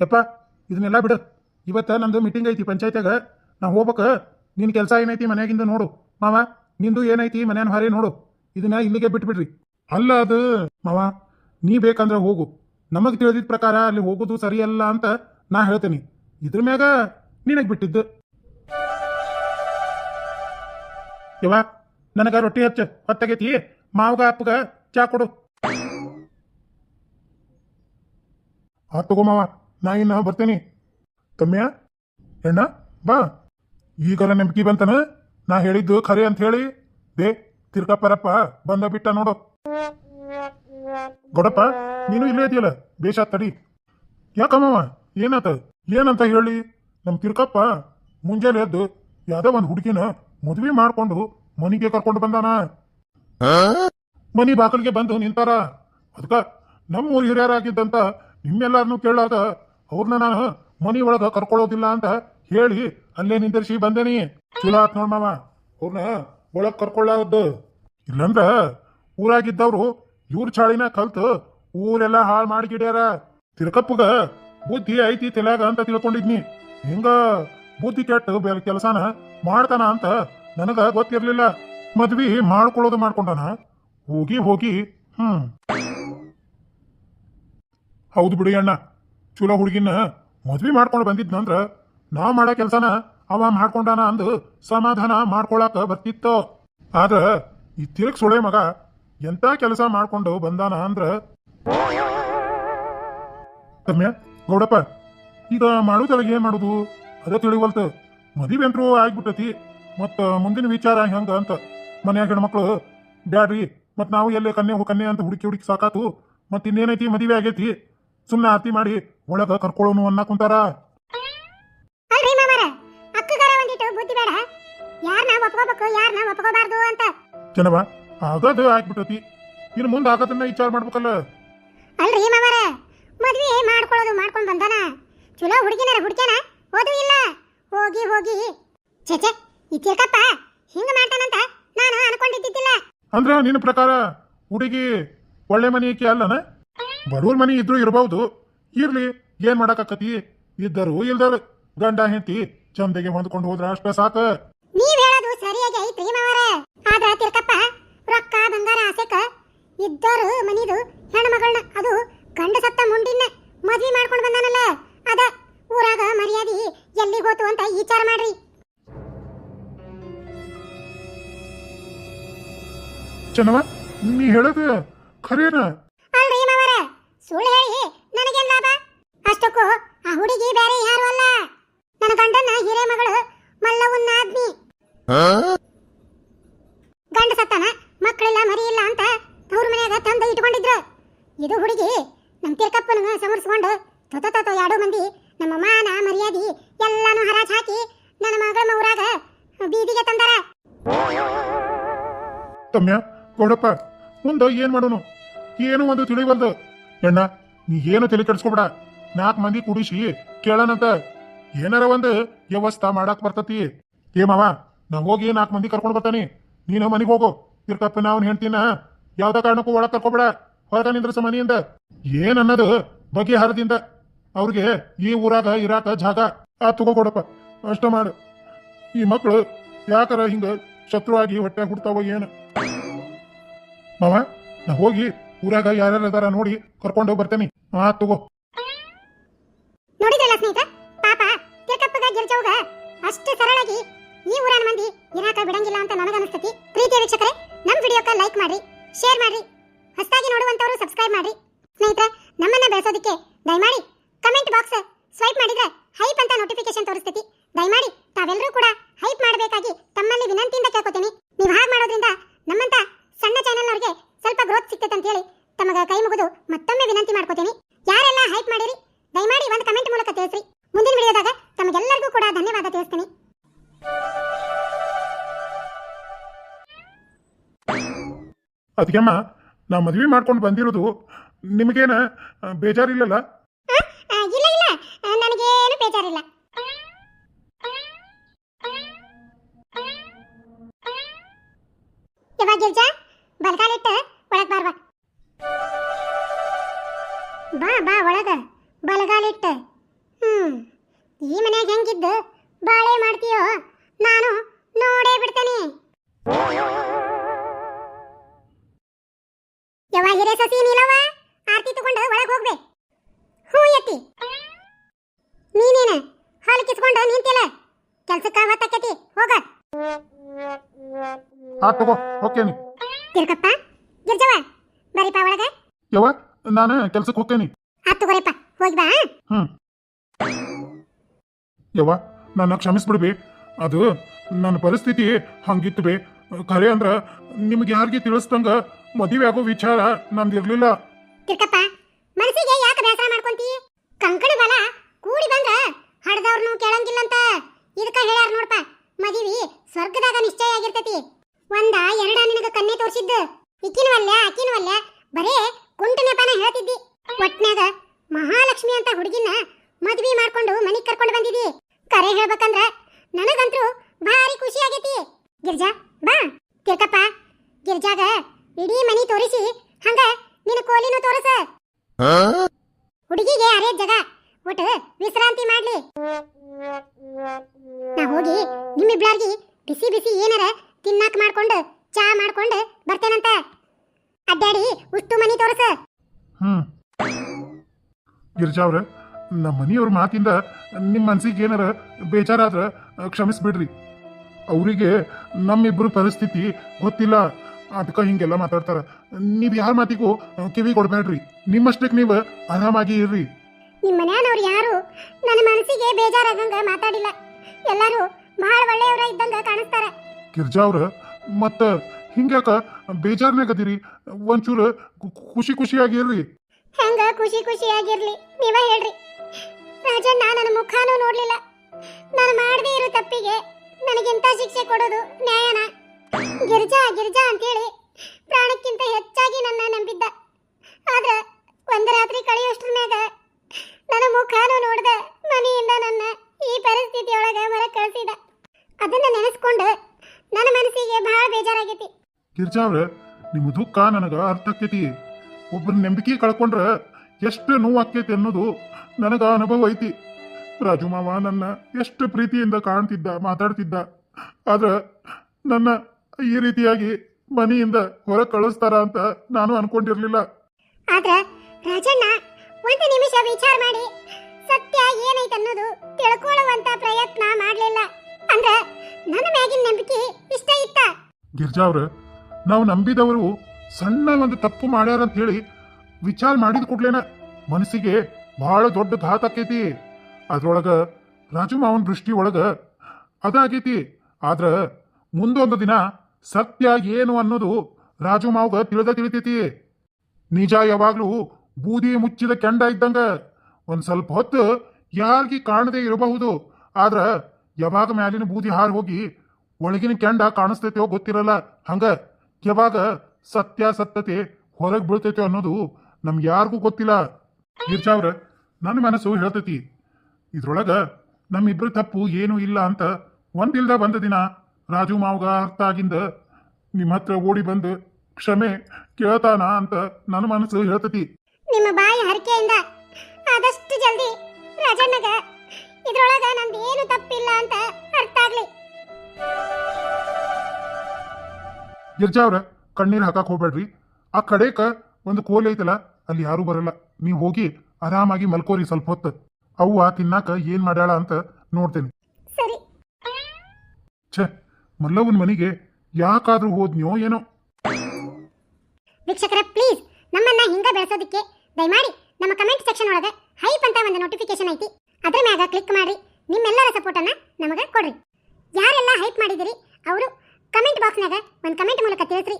ಯಪ್ಪ, ಇದನ್ನೆಲ್ಲ ಬಿಡು. ಇವತ್ತು ನಂದು ಮೀಟಿಂಗ್ ಐತಿ ಪಂಚಾಯತ್ಯಾಗ. ನಾ ಹೋಗ್ಬೇಕ. ನಿನ್ನ ಕೆಲಸ ಏನೈತಿ ಮನೆಯಾಗಿಂದ ನೋಡು. ಮಾವ, ನಿಂದು ಏನೈತಿ ಮನೆಯನ್ನು ಹಾರಿ ನೋಡು. ಇದನ್ನ ಇಲ್ಲಿಗೆ ಬಿಟ್ಬಿಡ್ರಿ. ಅಲ್ಲ ಅದು, ಮಾವ, ನೀ ಬೇಕಂದ್ರೆ ಹೋಗು. ನಮಗೆ ತಿಳಿದಿದ ಪ್ರಕಾರ ಅಲ್ಲಿ ಹೋಗೋದು ಸರಿಯಲ್ಲ ಅಂತ ನಾ ಹೇಳ್ತೀನಿ. ಇದ್ರ ಮ್ಯಾಗ ನಿನಗೆ ಬಿಟ್ಟಿದ್ದು. ಯವ್ವ, ನನಗ ರೊಟ್ಟಿ ಹಚ್ಚ. ಹೊತ್ತಾಗೈತಿ. ಮಾವಗ, ಅಪ್ಪಗ ಚಾ ಕೊಡು. ಆ, ತಗೋ ಮಾವ. ನಾ ಇನ್ನ ಬರ್ತೇನೆ. ತಮ್ಯ ಹೆಣ್ಣ ಬಾ. ಈಗರ ನೆಮ್ಕಿ ಬಂತನ? ನಾ ಹೇಳಿದ್ದು ಖರೆ ಅಂತ ಹೇಳಿ. ದೇ ತಿರ್ಕಪ್ಪರಪ್ಪ ಬಂದ ಬಿಟ್ಟ ನೋಡು. ಗೊಡಪ್ಪ, ನೀನು ಇಲ್ಲೇ ಇದೆಯಲ್ಲ? ಬೇಷ, ತಡಿ. ಯಾಕಮ್ಮವ ಏನಾತ? ಏನಂತ ಹೇಳಿ? ನಮ್ ತಿರ್ಕಪ್ಪ ಮುಂಜಾನೆ ಎದ್ದು ಯಾವ್ದೋ ಒಂದು ಹುಡುಗಿನ ಮದುವೆ ಮಾಡ್ಕೊಂಡು ಮನಿಗೆ ಕರ್ಕೊಂಡು ಬಂದಾನ. ಮನಿ ಬಾಕಲಿಗೆ ಬಂದು ನಿಂತಾರ. ಅದಕ್ಕ ನಮ್ಮ ಊರು ಹಿರಿಯರಾಗಿದ್ದಂತ ನಿಮ್ಮೆಲ್ಲಾರನು ಕೇಳಾದ ಅವ್ರನ್ನ ನಾನು ಮನಿ ಒಳಗ ಕರ್ಕೊಳ್ಳೋದಿಲ್ಲ ಅಂತ ಹೇಳಿ ಅಲ್ಲೇ ನಿಂದಿರ್ಸಿ ಬಂದೇನಿ. ಚಲೋ ಆತ್ ಮಾವ. ಅವ್ರನ್ನ ಒಳಗ್ ಕರ್ಕೊಳ್ಳೋದು ಇಲ್ಲಂದ್ರ ಊರಾಗಿದ್ದವ್ರು ಇವ್ರ ಚಾಳಿನ ಕಲ್ತು ಊರೆಲ್ಲ ಹಾಳು ಮಾಡಿಗಿಡ್ಯಾರ. ತಿರ್ಕಪ್ಪಗ ಬುದ್ಧಿ ಐತಿ ತಲೆಯಾಗ ಅಂತ ತಿಳ್ಕೊಂಡಿದ್ನಿ. ಹಿಂಗ ಬುದ್ಧಿ ಕೆಟ್ಟು ಬೇರೆ ಕೆಲಸನ ಮಾಡ್ತಾನ ಅಂತ ನನಗ ಗೊತ್ತಿರ್ಲಿಲ್ಲ. ಮದ್ವಿ ಮಾಡ್ಕೊಳ್ಳೋದು ಮಾಡ್ಕೊಂಡನ. ಹೋಗಿ ಹೋಗಿ, ಹ್ಮ್. ಹೌದು ಬಿಡಿ ಅಣ್ಣ. ಚಲೋ ಹುಡುಗಿನ ಮದ್ವಿ ಮಾಡ್ಕೊಂಡು ಬಂದಿದ್ನಂದ್ರ ನಾ ಮಾಡೋ ಕೆಲಸನ ಅವ ಮಾಡ್ಕೊಂಡಾನ ಅಂದು ಸಮಾಧಾನ ಮಾಡ್ಕೊಳಕ ಬರ್ತಿತ್ತು. ಆದ್ರ ಈ ತಿರುಗ್ ಸುಳೆ ಮಗ ಎಂತ ಕೆಲಸ ಮಾಡ್ಕೊಂಡು ಬಂದಾನ ಅಂದ್ರ ತಮ್ಯ ಗೌಡಪ್ಪ, ಈಗ ಮಾಡೋದ್ರಾಗ ಏನ್ ಮಾಡುದು? ಅದೇ ತಿಳಿವಲ್ತು. ಮದುವೆ ಅಂತರೂ ಆಗ್ಬಿಟ್ಟತಿ. ಮತ್ತ ಮುಂದಿನ ವಿಚಾರ ಹೆಂಗ ಅಂತ. ಮನ್ಯಾಗ ಹೆಣ್ಮಕ್ಳು, ಬ್ಯಾಡ್ರಿ, ಮತ್ ನಾವು ಎಲ್ಲೇ ಕನ್ಯೆ ಕನ್ಯೆ ಅಂತ ಹುಡುಕಿ ಹುಡುಕಿ ಸಾಕಾತು. ಮತ್ ಇನ್ನೇನೈತಿ ಮದುವೆ ಆಗೈತಿ? ಸುಮ್ಮನೆ ಆರ್ತಿ ಮಾಡಿ ಒಳಗ ಕರ್ಕೊಳ್ಳೋನು ಅನ್ನ ಕುಂತಾರ. ಅಲ್ರಿ ಮಾಮರ? ಅಕ್ಕಗಾರ ಒಂದಿಟ್ಟು ಬುದ್ಧಿ ಬೇಡ. ಯಾರನ್ನ ಒಪ್ಕೋಬೇಕು ಯಾರನ್ನ ಒಪ್ಕೋಬಾರ್ದು ಅಂತ. ಜನವ ಆಗದು ಆಗ್ಬಿಟ್ಟತಿ. ಇನ್ನು ಮುಂದೆ ಆಗದನ್ನ ವಿಚಾರ ಮಾಡ್ಬೇಕಲ್ಲ? ಅಲ್ರಿ ಮಾಮರ? ಮದ್ವೆ ಮಾಡ್ಕೊಳ್ಳೋದು ಮಾಡ್ಕೊಂಡ್ ಬಂದಾನ. ಚಲೋ ಹುಡುಗಿನರ ಹುಡುಕ್ಯಾನ? ಓದು ಇಲ್ಲ. ಹೋಗಿ ಹೋಗಿ. ಛೆ ಈ ತಿರ್ಕಪ್ಪ ಹಿಂಗ ಮಾಡ್ತಾನಂತ ನಾನು ಅನ್ಕೊಂಡಿದ್ದಿಲ್ಲ ಅಂದ್ರೆ ನಿನ್ನ ಪ್ರಕಾರ ಹುಡುಗಿ ಒಳ್ಳೆ ಮನೆ ಅಲ್ಲನ? ಬಡವ್ರ ಮನೆ ಇದ್ರು ಇರಬಹುದು ಇರ್ಲಿ ಏನ್ ಮಾಡಕತಿ ಇದ್ದರು ಇಲ್ದರು ಗಂಡ ಹೆಂಡತಿ ಚಂದಗೆ ಹೊಂದ್ಕೊಂಡು ಹೋದ್ರ ಅಷ್ಟ ಸಾಕ. ನೀವ್ ಹೇಳೋದು ಸರಿಯಾಗಿ ಐತ್ರಿ ಮಾವರ. ಆದ್ರ ತಿರ್ಕಪ್ಪ ರೊಕ್ಕ ಬಂಗಾರ ಆಸೆಕ ಇದ್ದರು ಮನಿದು ಹೆಣ್ಮಗಳನ್ನ ಅದು ಗಂಡ ಸತ್ತ ಮುಂಡಿನ ಮದ್ವಿ ಮಾಡ್ಕೊಂಡು ಬಂದಾನಲ್ಲ ಅದ ಊರಾಗ ಮರ್ಯಾದಿ ಎಲ್ಲಿ ಹೋತು ಅಂತ ವಿಚಾರ ಮಾಡ್ರಿ. ಚೆನ್ನವ ನೀ ಹೇಳೋದು ಖರೇನ? ಸುಳ್ಳು ಹೇಳಿ ನನಗೇನ್ ಲಾಭ? ಅಷ್ಟಕ್ಕೂ ಆ ಹುಡುಗಿ ಬೇರೆ ಯಾರು ಅಲ್ಲ. ನನ್ನ ಗಂಡನ ಹಿರೇ ಮಗಳು ಮಲ್ಲವನ್ನ ಆದ್ಮಿ. ಗಂಡ ಸತ್ತಾನ, ಮಕ್ಕಳೆಲ್ಲ ಮರಿ ಇಲ್ಲ ಅಂತ ಅವ್ರ ಮನ್ಯಾಗ ತಂದು ಇಟ್ಕೊಂಡಿದ್ರು. ಇದು ಹುಡುಗಿ ನಮ್ಮ ತಿರ್ಕಪ್ಪನ ಸಮರ್ಸ್ಕೊಂಡು ತೊತ ತೊತ ಎರಡು ಮಂದಿ ನಮ್ಮ ಮಾನ, ಮರ್ಯಾದಿ ಎಲ್ಲಾನು ಹರಾಜ್ ಹಾಕಿ ನನ್ನ ಮಗಳ ಊರಾಗ ಬೀದಿಗೆ ತಂದಾರ. ತಮ್ಯ ಗೌಡಪ್ಪ ಮುಂದೆ ಏನ್ ಮಾಡೋನು? ಏನು ಒಂದು ತಿಳಿವಲ್ದು? ಎಣ್ಣ ನೀ ಏನು ತಲೆ ಕೆಡಿಸ್ಕೊಬೇಡ. ನಾಲ್ಕು ಮಂದಿ ಕುಡಿಸಿ ಕೇಳನಂತ. ಏನಾರ ಒಂದು ವ್ಯವಸ್ಥೆ ಮಾಡಕ್ ಬರ್ತತಿ. ಏ ಮಾವ, ನಾ ಹೋಗಿ ನಾಲ್ಕು ಮಂದಿ ಕರ್ಕೊಂಡು ಬರ್ತಾನೆ. ನೀನು ಮನೆಗೆ ಹೋಗು. ತಿರ್ಕಪ್ಪ ನಾವು ಹೇಳ್ತೀನ ಯಾವ್ದ ಕಾರಣಕ್ಕೂ ಒಳಗ್ ಕರ್ಕೊಬೇಡ. ಹೊರಗ ನಿಂದ್ರಸ ಮನೆಯಿಂದ. ಏನ್ ಅನ್ನೋದು ಬಗೆ ಹರದಿಂದ ಅವ್ರಿಗೆ ಈ ಊರಾಗ ಇರಾಕ ಜಾಗ. ಆ ತಗೋಕೊಡಪ್ಪ ಅಷ್ಟ ಮಾಡು. ಈ ಮಕ್ಕಳು ಯಾಕರ ಹಿಂಗ ಶತ್ರುವಾಗಿ ಹೊಟ್ಟೆ ಹುಡ್ತಾವ ಏನು? ಮಾವ, ನಾ ಹೋಗಿ ಊರಾಗ ಯಾರ್ಯಾರು ನೋಡಿ ಕರ್ಕೊಂಡು ಬರ್ತೇನೆ. ಹಾ ತಗೋ. ನೋಡಿದ್ರಲ್ಲ ಸ್ನೇಹಿತ? ಪಾಪ ತಿರ್ಕಪ್ಪಗ ಗಿರ್ಜವ್ಗ ಅಷ್ಟು ಸರಳಾಗಿ ಈ ಊರನ ಮಂದಿ ಇರಾಕ ಬಿಡಂಗಿಲ್ಲ ಅಂತ ನನಗನ್ನಿಸ್ತತಿ. ಪ್ರೀತಿಯ ವೀಕ್ಷಕರೇ, ನಮ್ ವಿಡಿಯೋಕ್ಕ ಲೈಕ್ ಮಾಡ್ರಿ, ಶೇರ್ ಮಾಡ್ರಿ, ಹೊಸದಾಗಿ ನೋಡುವಂತವರು ಸಬ್ಸ್ಕ್ರೈಬ್ ಮಾಡ್ರಿ. ಸ್ನೇಹಿತರೆ, ನಮ್ಮನ್ನ ಬೆಳೆಸೋದಕ್ಕೆ ದಯಮಾಡಿ ಕಮೆಂಟ್ ಬಾಕ್ಸ್ ಸ್ವೈಪ್ ಮಾಡಿದ್ರೆ ಹೈಪ್ ಅಂತ ನೋಟಿಫಿಕೇಶನ್ ತೋರಿಸ್ತೈತಿ. ದಯಮಾಡಿ ತಾವೆಲ್ಲರೂ ಕೂಡ ಹೈಪ್ ಮಾಡಬೇಕಾಗಿ ತಮ್ಮಲ್ಲಿ ವಿನಂತಿಯಿಂದ ಕೇಳ್ಕೊತೀನಿ. ನೀವು ಹಾಗೆ ಮಾಡೋದ್ರಿಂದ ನಮ್ಮಂತ ಸಣ್ಣ ಚಾನೆಲ್ನವ್ರಿಗೆ ಸ್ವಲ್ಪ ಗ್ರೋತ್ ಸಿಗ್ತೈತೆ ಅಂತ ಹೇಳಿ ತಮಗ ಕೈ ಮುಗಿದು ಮತ್ತೊಮ್ಮೆ ವಿನಂತಿ ಮಾಡ್ಕೋತೀನಿ. ಯಾರೆಲ್ಲ ಹೈಪ್ ಮಾಡಿರಿ ದಯಮಾಡಿ ಒಂದು ಕಮೆಂಟ್ ಮೂಲಕ ತಿಳಿಸ್ರಿ. ಮುಂದಿನ ವಿಡಿಯೋದಾಗ ತಮಗೆಲ್ಲರಿಗೂ ಕೂಡ ಧನ್ಯವಾದ ತಿಳಿಸ್ತೀನಿ. ಅದಕ್ಕೆಮ್ಮ ನಾ ಮದುವೆ ಮಾಡ್ಕೊಂಡು ಬಂದಿರೋದು ನಿಮಗೇನ ಬೇಜಾರಿಲ್ಲಲ್ಲ? ಇಲ್ಲ ಇಲ್ಲ. ನನಗೇನು ಬೇಜಾರಿಲ್ಲ. ಹಿರೇ ಸಸಿ ನೀಲವ ಆರ್ತಿ ತಗೊಂಡು ಒಳಗೆ ಹೋಗ್ಬೇ ಹ್ಞೂ ಯತಿ. ನೀನೇನ? ಹಾಲು ಕಿಸ್ಕೊಂಡು ನಿಂತಿಲ್ಲ? ಕೆಲ್ಸಕ್ಕ ಹೊತ್ತಕ್ಕೆತಿ ಹೋಗ. ಆ ತಗೋ ಹೋಗ್ತೇನಿ. ತಿರ್ಕಪ್ಪ ಗಿರ್ಜವ ಬರೀಪ ಒಳಗ. ಯವ್ವ ನಾನು ಕೆಲ್ಸಕ್ಕೆ ಹೋಗ್ತೇನಿ. ಆತ್ ತಗೋರಿಪ್ಪ ಹೋಗಿ ಬಾ ಹ್ಮ್. ಯವ್ವ ನನ್ನ ಕ್ಷಮಿಸ್ಬಿಡ್ಬಿ. ಅದು ನನ್ನ ಪರಿಸ್ಥಿತಿ ಹಂಗಿತ್ತು ಬೇ. ಖರೆ ಅಂದ್ರ ನಿಮ್ಗೆ ಯಾರಿಗೆ ತಿಳಿಸ್ದಂಗ ಮದುವೆ ಆಗೋ ವಿಚಾರ ನಂದಿರ್ಲಿಲ್ಲ. ತಿರ್ಕಪ್ಪ ಮನಸ್ಸಿಗೆ ಯಾಕೆ ಬೇಸರ ಮಾಡ್ಕೊಂತಿ? ಕಂಕಣ ಬಲ ಕೂಡಿ ಬಂದ್ರ ಕೇಳಂಗಿಲ್ಲ ಕೇಳಂಗಿಲ್ಲಂತ. ಇದಕ್ಕ ಹೇಳ್ಯಾರ ನೋಡಪ್ಪ ಮದಿವಿ ಸ್ವರ್ಗದಾಗ ನಿಶ್ಚಯ ಆಗಿರ್ತೈತಿ. ಒಂದ ಎರಡ ನಿನಗ ಕನ್ನೆ ತೋರ್ಸಿದ್ದು. ಇಕ್ಕಿನ ವಲ್ಯ ಬರೇ ಕುಂಟ ನೆಪನ ಹೇಳ್ತಿದ್ದಿ. ಒಟ್ನಾಗ ಮಹಾಲಕ್ಷ್ಮಿ ಅಂತ ಹುಡುಗಿನ ಮದ್ವಿ ಮಾಡ್ಕೊಂಡು ಮನಿಗ್ ಕರ್ಕೊಂಡು ಬಂದಿದಿ. ಕರೆ ಹೇಳ್ಬೇಕಂದ್ರ ನನಗಂತೂ ಭಾರಿ ಖುಷಿ ಆಗೈತಿ. ಗಿರ್ಜಾ, ಬಾ. ತಿರ್ಕಪ್ಪ ಗಿರ್ಜಾಗ ಇಡೀ ಮನಿ ತೋರಿಸಿ, ಹಂಗ ನಿನ್ನ ಕೋಲಿನೂ ತೋರಿಸ. ಹುಡುಗಿಗೆ ಅರೇ ಜಗ, ಒಟ್ಟು ವಿಶ್ರಾಂತಿ ಮಾಡ್ಲಿ. ನಾ ಹೋಗಿ ನಿಮ್ಮಿಬ್ಳಾರ್ಗಿ ಬಿಸಿ ಬಿಸಿ ಏನಾರ ತಿನ್ನಾಕ ಮಾಡ್ಕೊಂಡು, ಚಾ ಮಾಡ್ಕೊಂಡು ಬರ್ತೇನಂತ. ಅಡ್ಡಾಡಿ ಉಷ್ಟು ಮನಿ ತೋರಿಸ. ಹ್ಮ್. ಗಿರಿಜಾ ಅವ್ರೆ, ನಮ್ಮ ಮನೆಯವ್ರ ಮಾತಿಂದ ನಿಮ್ಮ ಮನ್ಸಿಗೆ ಏನಾರ ಬೇಜಾರಾದ್ರ ಕ್ಷಮಿಸ್ಬಿಡ್ರಿ. ಅವರಿಗೆ ನಮ್ಮಿಬ್ರು ಪರಿಸ್ಥಿತಿ ಗೊತ್ತಿಲ್ಲ. ಅದಕ್ಕೆ ಹಿಂಗೆಲ್ಲ ಮಾತಾಡ್ತಾರ. ನೀವು ಯಾರ ಮಾತಿಗೂ ಕಿವಿ ಕೊಡ್ಬೇಡ್ರಿ ನಿಮ್ಮಷ್ಟಕ್ಕೆ ನೀವು ಆರಾಮಾಗಿ ಇರ್ರಿ. ನಿಮ್ಮ ಮನ್ಯಾನವ್ರು ಯಾರು ನನ್ನ ಮನಸ್ಸಿಗೆ ಬೇಜಾರಾಗಂಗ ಮಾತಾಡಿಲ್ಲ. ಎಲ್ಲರೂ ಬಹಳ ಒಳ್ಳೆಯವರ ಇದ್ದಂಗ ಕಾಣಿಸ್ತಾರ. ಗಿರ್ಜಾ ಅವ್ರ ಮತ್ತ ಹಿಂಗ್ಯಾಕ ಬೇಜಾರ್ನಾಗದಿರಿ ಒಂಚೂರು ಖುಷಿ ಖುಷಿಯಾಗಿರ್ರಿ ಹೆಂಗ ಖುಷಿ ಖುಷಿಯಾಗಿರ್ಲಿ ನೀವ ಹೇಳ್ರಿ. ರಾಜಣ್ಣ ನನ್ನ ಮುಖಾನೂ ನೋಡ್ಲಿಲ್ಲ. ನಾನು ಮಾಡದೇ ಇರೋ ತಪ್ಪಿಗೆ ನನಗಿಂತ ಶಿಕ್ಷೆ ಕೊಡೋದು ನ್ಯಾಯನ? ಗಿರ್ಜಾ ಗಿರ್ಜಾ ಅಂತೇಳಿ ಪ್ರಾಣಕ್ಕಿಂತ ಹೆಚ್ಚಾಗಿ ನನ್ನ ನಂಬಿದ್ದ. ಆದ್ರ ಒಂದು ರಾತ್ರಿ ಕಳೆಯೋಷ್ಟ್ರ ಮ್ಯಾಗ ನನ್ನ ಮುಖಾನು ನೋಡ್ದ, ಮನೆಯಿಂದ ನನ್ನ ಈ ಪರಿಸ್ಥಿತಿಯೊಳಗೆ ಹೊರ ಕಳಿಸಿದ. ಅದನ್ನ ನೆನೆಸ್ಕೊಂಡು ನನ್ನ ಮನಸ್ಸಿಗೆ ಬಹಳ ಬೇಜಾರಾಗೈತಿ. ಗಿರ್ಜಾ ಅವ್ರ, ನಿಮ್ಮ ದುಃಖ ನನಗ ಅರ್ಥ ಆಕೈತಿ. ಒಬ್ಬರ ನಂಬಿಕೆ ಕಳ್ಕೊಂಡ್ರ ಎಷ್ಟು ನೋವು ಆಕೈತಿ ಅನ್ನೋದು ನನಗ ಅನುಭವ ಐತಿ. ರಾಜು ಮಾವ ನನ್ನ ಎಷ್ಟು ಪ್ರೀತಿಯಿಂದ ಕಾಣ್ತಿದ್ದ, ಮಾತಾಡ್ತಿದ್ದ. ಆದ್ರೆ ನನ್ನ ಈ ರೀತಿಯಾಗಿ ಮನೆಯಿಂದ ಹೊರ ಕಳಿಸ್ತಾರ ಅಂತ ನಾನು ಅನ್ಕೊಂಡಿರ್ಲಿಲ್ಲ. ಆದ್ರ ರಾಜಣ್ಣ ಒಂದು ನಿಮಿಷ ವಿಚಾರ ಮಾಡಿ. ಸತ್ಯ ಏನೈತೆ ಅನ್ನೋದು ತಿಳ್ಕೊಳ್ಳುವಂತ ಪ್ರಯತ್ನ ಮಾಡ್ಲಿಲ್ಲ. ಅಂದ್ರ ನನ್ನ ಮ್ಯಾಗಿನ ನಂಬಿಕೆ ಇಷ್ಟ ಇತ್ತ? ಗಿರ್ಜಾ ಅವ್ರ ನಾವು ನಂಬಿದವರು ಸಣ್ಣ ಒಂದು ತಪ್ಪು ಮಾಡ್ಯಾರ ಅಂತ ಹೇಳಿ ವಿಚಾರ ಮಾಡಿದ ಕೂಡ್ಲೇನ ಮನಸ್ಸಿಗೆ ಬಹಳ ದೊಡ್ಡ ಧಾತ ಆಕೈತಿ. ಅದ್ರೊಳಗ ರಾಜು ಮಾವನ್ ದೃಷ್ಟಿ ಒಳಗ ಅದಾಗೈತಿ. ಆದ್ರ ಮುಂದೊಂದು ದಿನ ಸತ್ಯ ಏನು ಅನ್ನೋದು ರಾಜು ಮಾವ್ಗ ತಿಳಿದ ತಿಳಿತೈತಿ ನಿಜ ಯಾವಾಗ್ಲೂ ಬೂದಿ ಮುಚ್ಚಿದ ಕೆಂಡ ಇದ್ದಂಗ. ಒಂದ್ ಸ್ವಲ್ಪ ಹೊತ್ತು ಯಾರಿಗೆ ಕಾಣದೇ ಇರಬಹುದು. ಆದ್ರ ಯಾವಾಗ ಮ್ಯಾಲಿನ ಬೂದಿ ಹಾರಿ ಹೋಗಿ ಒಳಗಿನ ಕೆಂಡ ಕಾಣಿಸ್ತೈತೋ ಗೊತ್ತಿರಲ್ಲ. ಹಂಗ ಯಾವಾಗ ಸತ್ಯ ಸತ್ಯತೆ ಹೊರಗೆ ಬೀಳ್ತೈತೋ ಅನ್ನೋದು ನಮ್ಗೆ ಯಾರಿಗೂ ಗೊತ್ತಿಲ್ಲ. ಗಿರ್ಜಾವ್ರ ನನ್ನ ಮನಸ್ಸು ಹೇಳ್ತೈತಿ. ಇದ್ರೊಳಗ ನಮ್ಮಿಬ್ರ ತಪ್ಪು ಏನೂ ಇಲ್ಲ ಅಂತ ಒಂದಿಲ್ದ ಬಂದ ದಿನ ರಾಜು ಮಾವಗ ಅರ್ಥ ಆಗಿಂದ ನಿಮ್ಮ ಹತ್ರ ಓಡಿ ಬಂದು ಕ್ಷಮೆ ಕೇಳ್ತಾನ ಅಂತ ನನ್ನ ಮನಸ್ಸು ಹೇಳ್ತತಿ. ನಿಮ್ಮ ಬಾಯಿ ಹರಕೆಯಿಂದ ಆದಷ್ಟು ಜಲ್ದಿ ರಾಜಣ್ಣಗ ಇದ್ರೊಳಗ ನಂದು ಏನು ತಪ್ಪಿಲ್ಲ ಅಂತ ಅರ್ಥ ಆಗ್ಲಿ. ಗಿರ್ಜಾ ಅವ್ರ ಕಣ್ಣೀರ್ ಹಾಕಕ್ ಹೋಗ್ಬೇಡ್ರಿ. ಆ ಕಡೆಕ ಒಂದು ಕೋಲ್ ಐತಲ್ಲ ಅಲ್ಲಿ ಯಾರು ಬರಲ್ಲ. ನೀವು ಹೋಗಿ ಆರಾಮಾಗಿ ಮಲ್ಕೋರಿ ಸ್ವಲ್ಪ ಹೊತ್ತು. ಅವ್ವ ತಿನ್ನಾಕ ಏನ್ ಮಾಡ್ಯಾಳ ಅಂತ ನೋಡ್ತೇನೆ. ಸರಿ. ಛೇ ಮಲ್ಲವನ್ ಮನೆಗೆ ಯಾಕಾದ್ರೂ ಹೋದ್ನ್ಯೋ ಏನೋ. ವೀಕ್ಷಕರೇ ಪ್ಲೀಸ್ ನಮ್ಮನ್ನ ಹಿಂಗ ಬೆಳೆಸೋದಕ್ಕೆ ದಯಮಾಡಿ ನಮ್ಮ ಕಮೆಂಟ್ ಸೆಕ್ಷನ್ ಒಳಗೆ ಹೈಪ್ ಅಂತ ಒಂದು ನೋಟಿಫಿಕೇಶನ್ ಐತಿ. ಅದ್ರ ಮ್ಯಾಗ ಕ್ಲಿಕ್ ಮಾಡಿ ನಿಮ್ಮೆಲ್ಲರ ಸಪೋರ್ಟನ್ನ ನಮಗೆ ಕೊಡ್ರಿ. ಯಾರೆಲ್ಲ ಹೈಪ್ ಮಾಡಿದಿರಿ, ಅವರು ಕಮೆಂಟ್ ಬಾಕ್ಸ್ನಾಗ ಒಂದು ಕಮೆಂಟ್ ಮೂಲಕ ತಿಳಿಸ್ರಿ.